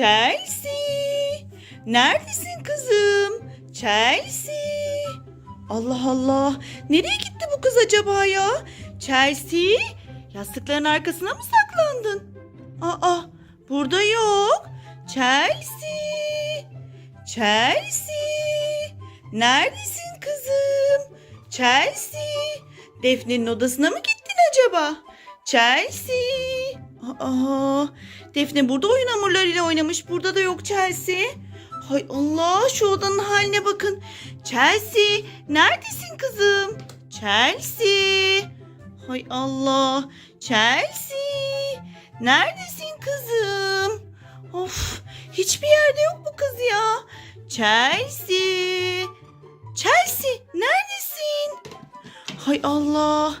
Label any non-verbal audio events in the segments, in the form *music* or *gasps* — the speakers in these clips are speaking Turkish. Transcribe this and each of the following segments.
Chelsea. Neredesin kızım? Chelsea. Allah Allah. Nereye gitti bu kız acaba ya? Chelsea. Yastıkların arkasına mı saklandın? Aa, burada yok. Chelsea. Chelsea. Neredesin kızım? Chelsea. Defne'nin odasına mı gittin acaba? Chelsea. Aa, Defne burada oyun hamurlarıyla oynamış. Burada da yok Chelsea. Hay Allah şu odanın haline bakın. Chelsea neredesin kızım? Chelsea. Hay Allah. Chelsea. Neredesin kızım? Of hiçbir yerde yok bu kız ya. Chelsea. Chelsea neredesin? Hay Allah.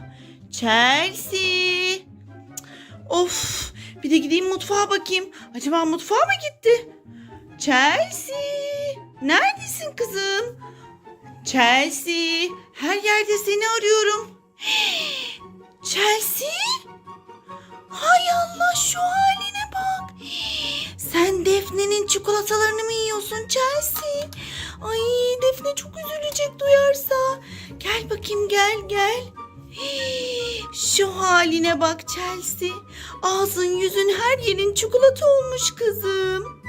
Chelsea. Of bir de gideyim mutfağa bakayım. Acaba mutfağa mı gitti? Chelsea. Neredesin kızım? Chelsea. Her yerde seni arıyorum. *gasps* Chelsea. Hay Allah şu haline bak. Sen Defne'nin çikolatalarını mı yiyorsun Chelsea? Ay Defne çok üzülecek duyarsa. Gel bakayım gel gel. Şu haline bak Chelsea. Ağzın yüzün her yerin çikolata olmuş kızım.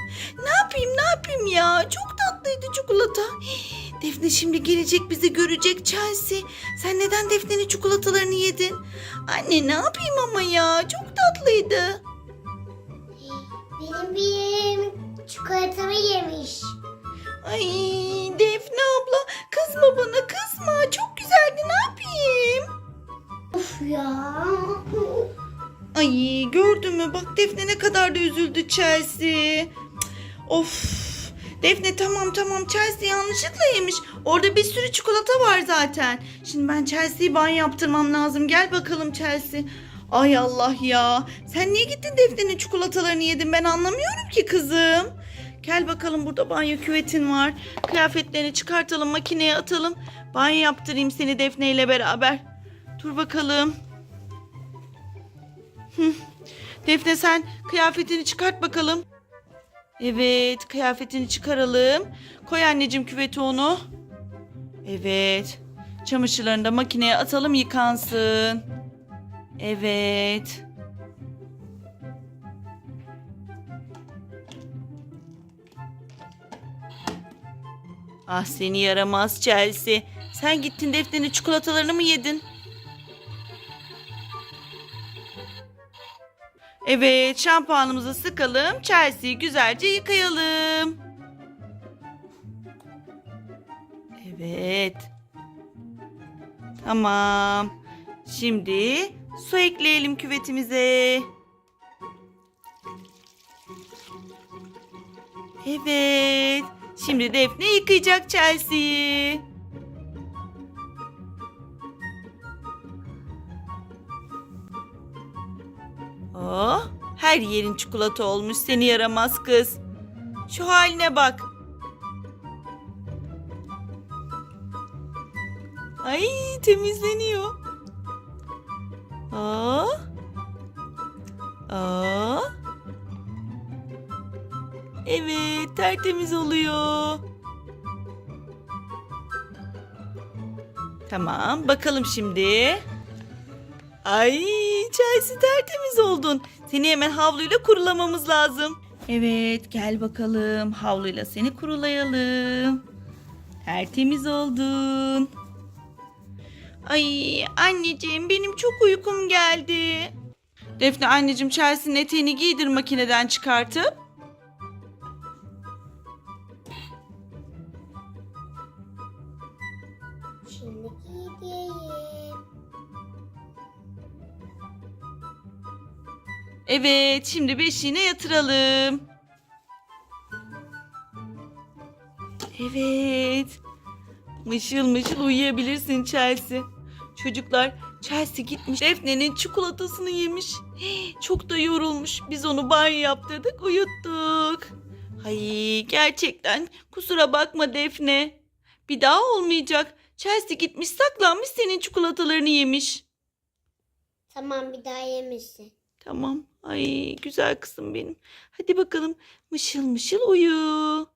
Ne yapayım ne yapayım ya? Çok tatlıydı çikolata. Defne şimdi gelecek bizi görecek Chelsea. Sen neden Defne'nin çikolatalarını yedin? Anne ne yapayım ama ya? Çok tatlıydı. Benim bir çikolatamı yemiş. Ay ya. Ay gördün mü? Bak Defne ne kadar da üzüldü Chelsea. Of. Defne tamam tamam Chelsea yanlışlıkla yemiş. Orada bir sürü çikolata var zaten. Şimdi ben Chelsea'yi banyo yaptırmam lazım. Gel bakalım Chelsea. Ay Allah ya. Sen niye gittin Defne'nin çikolatalarını yedin ben anlamıyorum ki kızım. Gel bakalım burada banyo küvetin var. Kıyafetlerini çıkartalım makineye atalım. Banyo yaptırayım seni Defne ile beraber. Dur bakalım. Defne sen kıyafetini çıkart bakalım. Evet kıyafetini çıkaralım. Koy anneciğim küvete onu. Evet. Çamaşırlarını da makineye atalım yıkansın. Evet. Ah seni yaramaz Chelsea. Sen gittin Defne'nin çikolatalarını mı yedin? Evet, şampuanımızı sıkalım. Chelsea'yi güzelce yıkayalım. Evet. Tamam. Şimdi su ekleyelim küvetimize. Evet. Şimdi Defne yıkayacak Chelsea'yi. Oh, her yerin çikolata olmuş seni yaramaz kız. Şu haline bak. Ay temizleniyor. Aa. Aa. Evet tertemiz oluyor. Tamam bakalım şimdi. Ay Chelsea tertemiz oldun. Seni hemen havluyla kurulamamız lazım. Evet gel bakalım havluyla seni kurulayalım. Tertemiz oldun. Ay anneciğim benim çok uykum geldi. Defne anneciğim Chelsea'nin eteğini giydir makineden çıkartıp. Şimdi gideyim. Evet şimdi beşiğine yatıralım. Evet. Mışıl mışıl uyuyabilirsin Chelsea. Çocuklar Chelsea gitmiş Defne'nin çikolatasını yemiş. Çok da yorulmuş. Biz onu banyo yaptırdık uyuttuk. Ay gerçekten kusura bakma Defne. Bir daha olmayacak. Chelsea gitmiş saklanmış senin çikolatalarını yemiş. Tamam bir daha yemesin. Tamam. Ay güzel kızım benim. Hadi bakalım mışıl mışıl uyu.